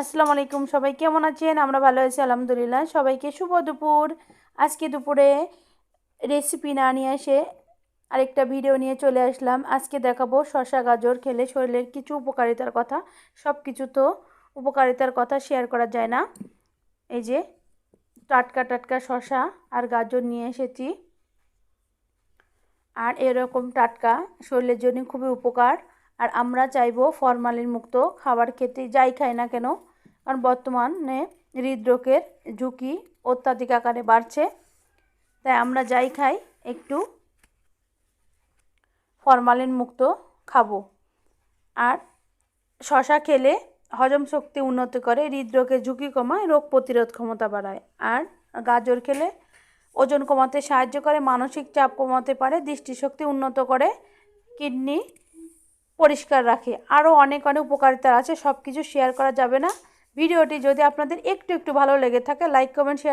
আসসালামু আলাইকুম সবাই, কেমন আছেন? আমরা ভালো আছি, আলহামদুলিল্লাহ। সবাইকে শুভ দুপুর। আজকে দুপুরে রেসিপি না নিয়ে এসে আরেকটা ভিডিও নিয়ে চলে আসলাম। আজকে দেখাবো শশা গাজর খেলে শরীরের কিছু উপকারিতার কথা। সব কিছু তো উপকারিতার কথা শেয়ার করা যায় না। এই যে টাটকা টাটকা শশা আর গাজর নিয়ে এসেছি। আর এরকম টাটকা শরীরের জন্য খুবই উপকার। আর আমরা চাইব ফরমালিন মুক্ত খাবার খেতে, যাই খাই না কেন? কারণ বর্তমানে হৃদরোগের ঝুঁকি অত্যাধিক আকারে বাড়ছে। তাই আমরা যাই খাই, একটু ফরমালিন মুক্ত খাব। আর শশা খেলে হজম শক্তি উন্নত করে, হৃদরোগের ঝুঁকি কমায়, রোগ প্রতিরোধ ক্ষমতা বাড়ায়। আর গাজর খেলে ওজন কমাতে সাহায্য করে, মানসিক চাপ কমাতে পারে, দৃষ্টিশক্তি উন্নত করে, কিডনি পরিষ্কার রাখে। আরও অনেক অনেক উপকারিতা আছে সব কিছু শেয়ার করা যাবে না। ভিডিওটি যদি আপনাদের একটু একটু ভালো লেগে থাকে লাইক কমেন্ট শেয়ার